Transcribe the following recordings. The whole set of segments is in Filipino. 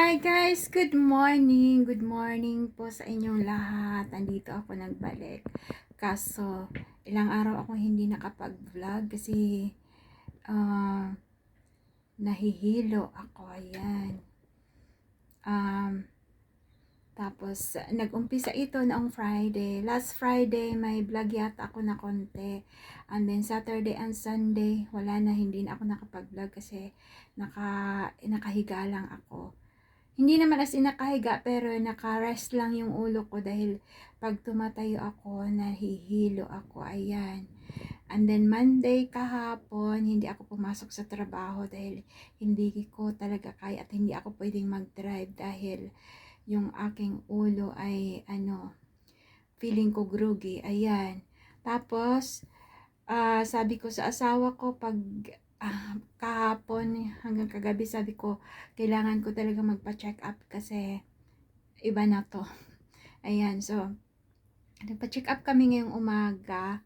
Hi guys! Good morning! Good morning po sa inyong lahat. Nandito ako nagbalik. Kaso, ilang araw ako hindi nakapag-vlog kasi uh, nahihilo ako. Ayan. Um, tapos, nag-umpisa ito noong Friday. Last Friday, may vlog yata ako na konti. And then, Saturday and Sunday, wala na, hindi na ako nakapag-vlog kasi naka, nakahiga lang ako. Hindi naman as in nakahiga, pero naka-rest lang yung ulo ko dahil pag tumatayo ako, nahihilo ako. Ayan. And then Monday kahapon, hindi ako pumasok sa trabaho dahil hindi ko talaga kaya at hindi ako pwedeng mag-drive dahil yung aking ulo ay ano, feeling ko groggy. Ayan. Tapos, uh, sabi ko sa asawa ko pag uh, kahapon hanggang kagabi sabi ko, kailangan ko talaga magpa-check up kasi iba na to. Ayan, so, nagpa-check up kami ngayong umaga.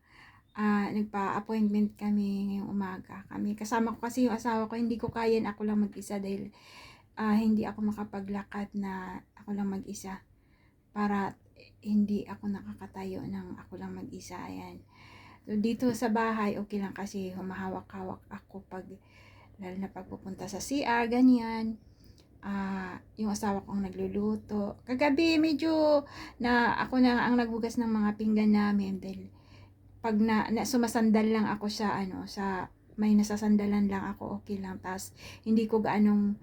Uh, nagpa-appointment kami ngayong umaga. Kami, kasama ko kasi yung asawa ko, hindi ko kaya na ako lang mag-isa dahil uh, hindi ako makapaglakad na ako lang mag-isa. Para hindi ako nakakatayo ng ako lang mag-isa. Ayan. So, dito sa bahay, okay lang kasi humahawak-hawak ako pag, lalo na pagpupunta sa CR, ganyan. Uh, yung asawa kong nagluluto. Kagabi, medyo na ako na ang naghugas ng mga pinggan namin dahil pag na, na sumasandal lang ako sa ano sa may nasasandalan lang ako okay lang tapos hindi ko gaanong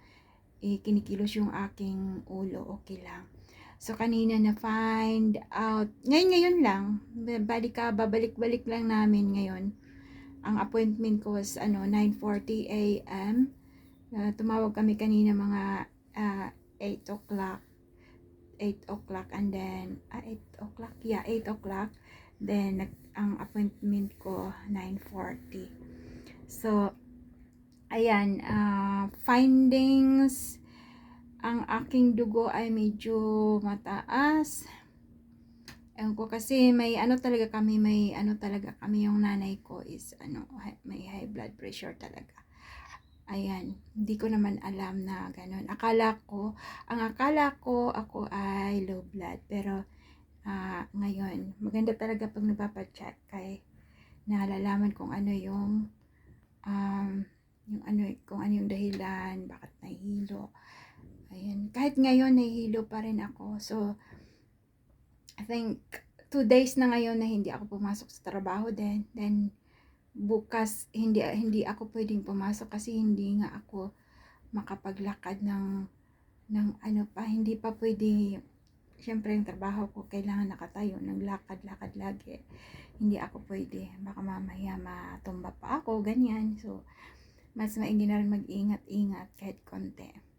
eh, kinikilos yung aking ulo okay lang So, kanina na find out, ngayon-ngayon lang, balik ka, babalik-balik lang namin ngayon. Ang appointment ko was, ano, 9.40 a.m. Uh, tumawag kami kanina mga uh, 8 o'clock. 8 o'clock and then, uh, 8 o'clock? Yeah, 8 o'clock. Then, nag, ang appointment ko, 9.40. So, ayan, uh, findings, ang aking dugo ay medyo mataas. Ewan ko kasi may ano talaga kami, may ano talaga kami yung nanay ko is ano, may high blood pressure talaga. Ayan, hindi ko naman alam na ganun. Akala ko, ang akala ko ako ay low blood. Pero uh, ngayon, maganda talaga pag nagpapacheck kay nalalaman kung ano yung um, yung ano, kung ano yung dahilan, bakit nahihilo. Ayan. Kahit ngayon, nahihilo pa rin ako. So, I think, two days na ngayon na hindi ako pumasok sa trabaho din. Then, bukas, hindi, hindi ako pwedeng pumasok kasi hindi nga ako makapaglakad ng, ng ano pa, hindi pa pwede, syempre yung trabaho ko, kailangan nakatayo, naglakad-lakad lagi. Hindi ako pwede, baka mamaya matumba pa ako, ganyan. So, mas maigi na rin mag-ingat-ingat kahit konti.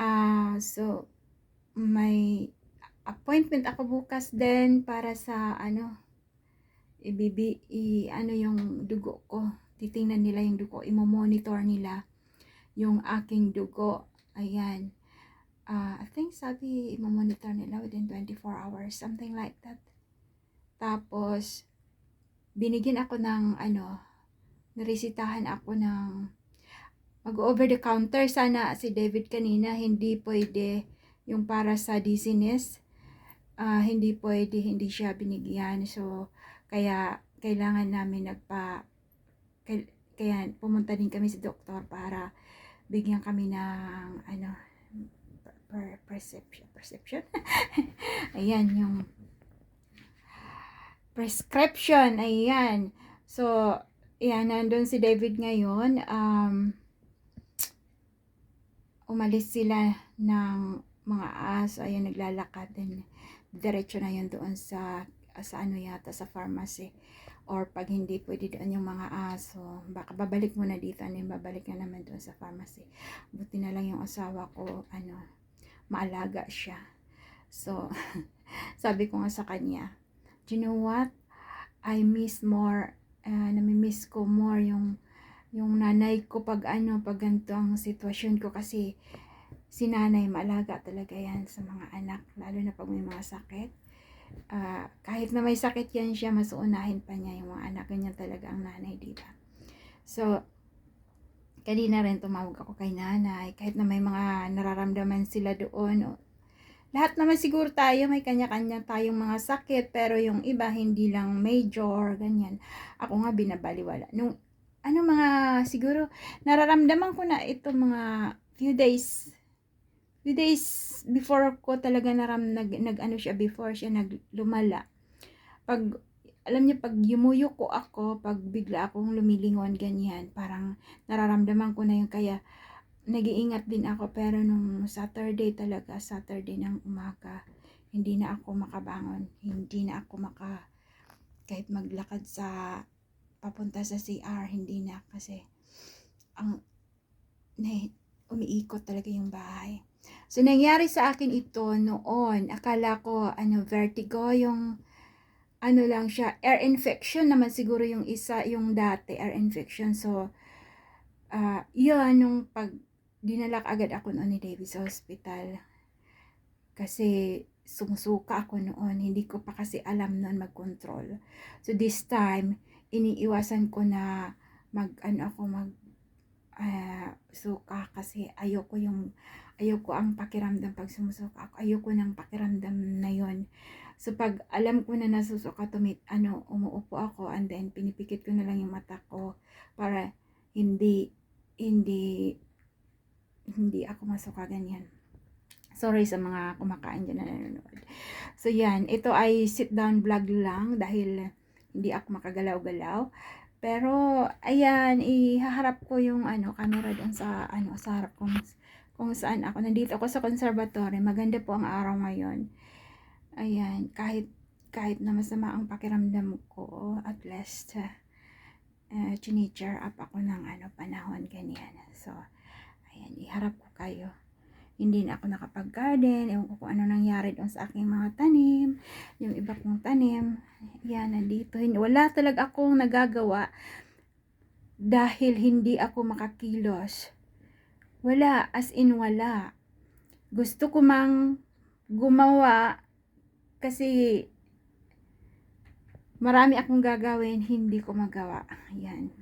Ah, so may appointment ako bukas din para sa ano ibibi i, ano yung dugo ko. Titingnan nila yung dugo, imo-monitor nila yung aking dugo. Ayan. Uh, I think sabi imo-monitor nila within 24 hours, something like that. Tapos binigyan ako ng ano, narisitahan ako ng mag-over the counter. Sana si David kanina hindi pwede yung para sa dizziness. Uh, hindi pwede, hindi siya binigyan. So, kaya kailangan namin nagpa kaya pumunta din kami sa doktor para bigyan kami ng ano per perception perception ayan yung prescription ayan so ayan nandun si David ngayon um umalis sila ng mga aso, ayan, naglalakad din. Diretso na yun doon sa, sa ano yata, sa pharmacy. Or pag hindi pwede doon yung mga aso, baka babalik muna dito, ano yung babalik na naman doon sa pharmacy. Buti na lang yung asawa ko, ano, maalaga siya. So, sabi ko nga sa kanya, do you know what? I miss more, uh, nami-miss ko more yung yung nanay ko pag ano, pag ganito ang sitwasyon ko kasi si nanay maalaga talaga yan sa mga anak, lalo na pag may mga sakit. Uh, kahit na may sakit yan siya, mas unahin pa niya yung mga anak. Ganyan talaga ang nanay, di ba? So, kanina rin tumawag ako kay nanay, kahit na may mga nararamdaman sila doon. Lahat naman siguro tayo, may kanya-kanya tayong mga sakit, pero yung iba hindi lang major, ganyan. Ako nga binabaliwala. Nung, ano mga, siguro, nararamdaman ko na ito mga few days, few days before ko talaga naram, nag, nag ano siya, before siya naglumala. Pag, alam niyo, pag yumuyo ko ako, pag bigla akong lumilingon, ganyan, parang nararamdaman ko na yung kaya, nag-iingat din ako pero nung Saturday talaga, Saturday ng umaga, hindi na ako makabangon. Hindi na ako maka kahit maglakad sa papunta sa CR, hindi na kasi ang na, umiikot talaga yung bahay. So, nangyari sa akin ito noon. Akala ko, ano, vertigo, yung, ano lang siya, air infection naman siguro yung isa, yung dati, air infection. So, ah yun, nung pag, dinalak agad ako noon ni David sa hospital. Kasi sumusuka ako noon. Hindi ko pa kasi alam noon mag-control. So this time, iniiwasan ko na mag, ano ako, mag, ah, suka kasi ayoko yung, ayoko ang pakiramdam pag sumusuka ako. Ayoko ng pakiramdam na yon So pag alam ko na nasusuka, tumit, ano, umuupo ako and then pinipikit ko na lang yung mata ko para hindi, hindi, hindi ako masuka ganyan. Sorry sa mga kumakain dyan na nanonood. So yan, ito ay sit down vlog lang dahil hindi ako makagalaw-galaw. Pero ayan, ihaharap ko yung ano, camera doon sa ano, sa harap kung, kung saan ako. Nandito ako sa conservatory. Maganda po ang araw ngayon. Ayan, kahit kahit na masama ang pakiramdam ko, at least uh, uh, up ako ng ano, panahon ganyan. So, ayan, iharap ko kayo hindi na ako nakapag-garden, ewan ko kung ano nangyari doon sa aking mga tanim, yung iba kong tanim, yan, nandito, wala talaga akong nagagawa dahil hindi ako makakilos. Wala, as in wala. Gusto ko mang gumawa kasi marami akong gagawin, hindi ko magawa. Ayan.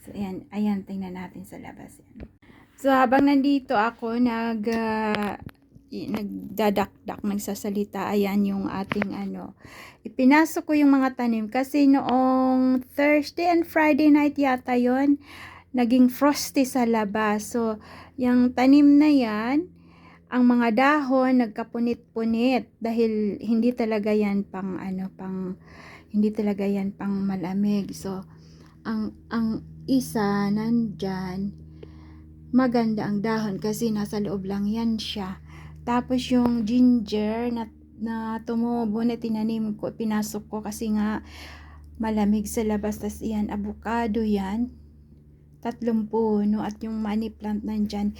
So, ayan, ayan, tingnan natin sa labas. Yan. So, habang nandito ako, nag, uh, nagdadakdak, nagsasalita, ayan yung ating ano, ipinasok ko yung mga tanim kasi noong Thursday and Friday night yata yon naging frosty sa labas. So, yung tanim na yan, ang mga dahon nagkapunit-punit dahil hindi talaga yan pang ano, pang, hindi talaga yan pang malamig. So, ang, ang isa nandyan, maganda ang dahon kasi nasa loob lang yan siya. Tapos yung ginger na, na tumubo na tinanim ko, pinasok ko kasi nga malamig sa labas. Tapos yan, avocado yan. Tatlong puno at yung money plant nandyan.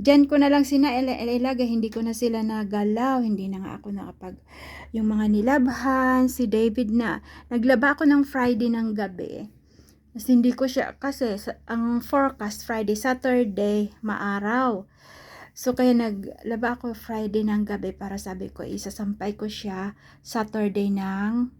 Diyan ko na lang sina ilagay, hindi ko na sila nagalaw, hindi na nga ako nakapag, yung mga nilabhan, si David na, naglaba ako ng Friday ng gabi Mas hindi ko siya, kasi ang forecast Friday, Saturday, maaraw. So, kaya naglaba ako Friday ng gabi para sabi ko, isasampay ko siya Saturday ng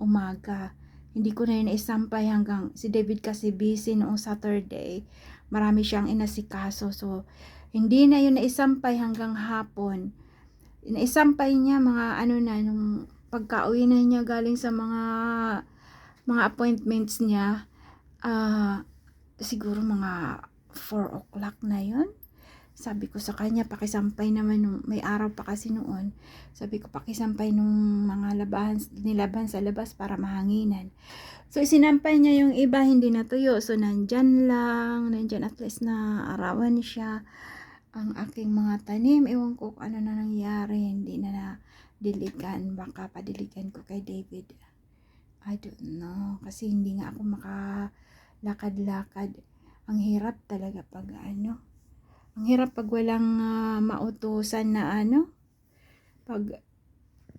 umaga. Hindi ko na yun isampay hanggang, si David kasi busy noong Saturday. Marami siyang inasikaso. So, hindi na yun naisampay hanggang hapon. Naisampay niya mga ano na, nung pagka-uwi na niya galing sa mga mga appointments niya, uh, siguro mga 4 o'clock na yon sabi ko sa kanya, pakisampay naman nung, may araw pa kasi noon. Sabi ko, pakisampay nung mga labahan, nilaban sa labas para mahanginan. So, isinampay niya yung iba, hindi natuyo. So, nandyan lang, nandyan at least na arawan siya. Ang aking mga tanim, ewan ko ano na nangyari, hindi na na diligan. Baka padiligan ko kay David. I don't know. Kasi hindi nga ako maka lakad-lakad. Ang hirap talaga pag ano. Ang hirap pag walang uh, mautusan na ano. Pag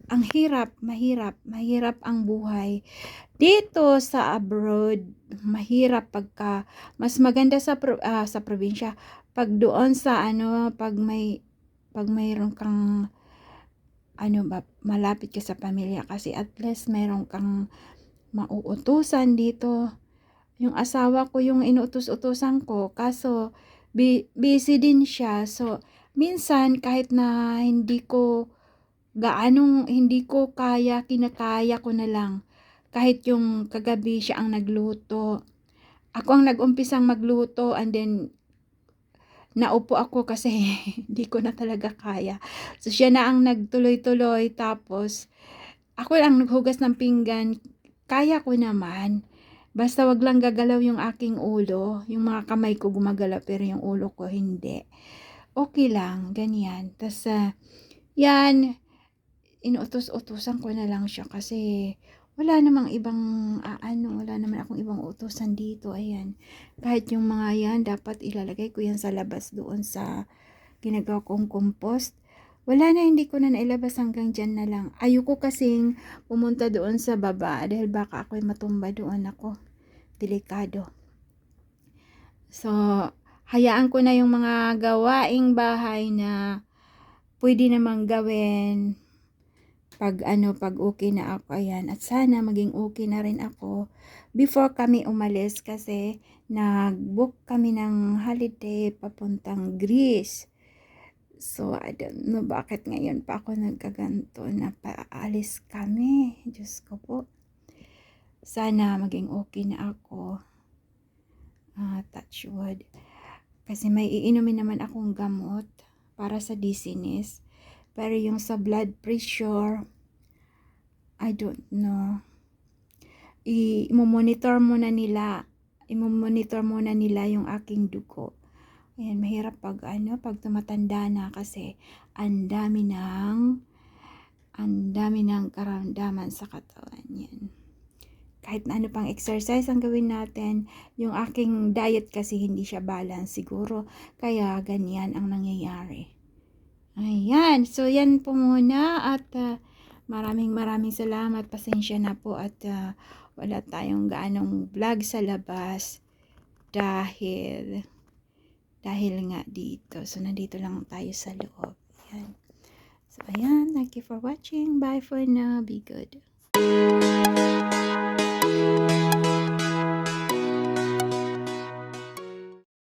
ang hirap, mahirap, mahirap ang buhay. Dito sa abroad, mahirap pagka mas maganda sa uh, sa probinsya. Pag doon sa ano, pag may pag mayroon kang ano ba, malapit ka sa pamilya kasi at least mayroon kang mauutusan dito yung asawa ko yung inutos-utosan ko. Kaso, busy din siya. So, minsan, kahit na hindi ko gaanong hindi ko kaya, kinakaya ko na lang. Kahit yung kagabi siya ang nagluto. Ako ang nag-umpisang magluto and then naupo ako kasi hindi ko na talaga kaya. So siya na ang nagtuloy-tuloy tapos ako lang naghugas ng pinggan. Kaya ko naman. Basta wag lang gagalaw yung aking ulo. Yung mga kamay ko gumagalaw pero yung ulo ko hindi. Okay lang, ganyan. Tapos, ah, yan, inuutos-utusan ko na lang siya kasi wala namang ibang ah, ano, wala naman akong ibang utusan dito. Ayan. Kahit yung mga yan, dapat ilalagay ko yan sa labas doon sa ginagawa kong compost. Wala na, hindi ko na nailabas hanggang dyan na lang. Ayoko kasing pumunta doon sa baba dahil baka ako'y matumba doon ako. Delikado. So, hayaan ko na yung mga gawaing bahay na pwede namang gawin pag ano, pag okay na ako, ayan. At sana maging okay na rin ako before kami umalis kasi nag-book kami ng holiday papuntang Greece. So, I don't know bakit ngayon pa ako nagkaganto na paalis kami. Diyos ko po. Sana maging okay na ako. Ah, touch wood. Kasi may iinumin naman akong gamot para sa dizziness. Pero yung sa blood pressure, I don't know. I-monitor muna nila. I-monitor muna nila yung aking dugo. Ayan, mahirap pag ano, pag tumatanda na kasi ang dami ng ang dami ng karamdaman sa katawan yan. Kahit ano pang exercise ang gawin natin, yung aking diet kasi hindi siya balance siguro. Kaya ganyan ang nangyayari. Ayan, so yan po muna at uh, maraming maraming salamat. Pasensya na po at uh, wala tayong gaanong vlog sa labas dahil dahil nga dito. So, nandito lang tayo sa loob. Ayan. So, ayan. Thank you for watching. Bye for now. Be good.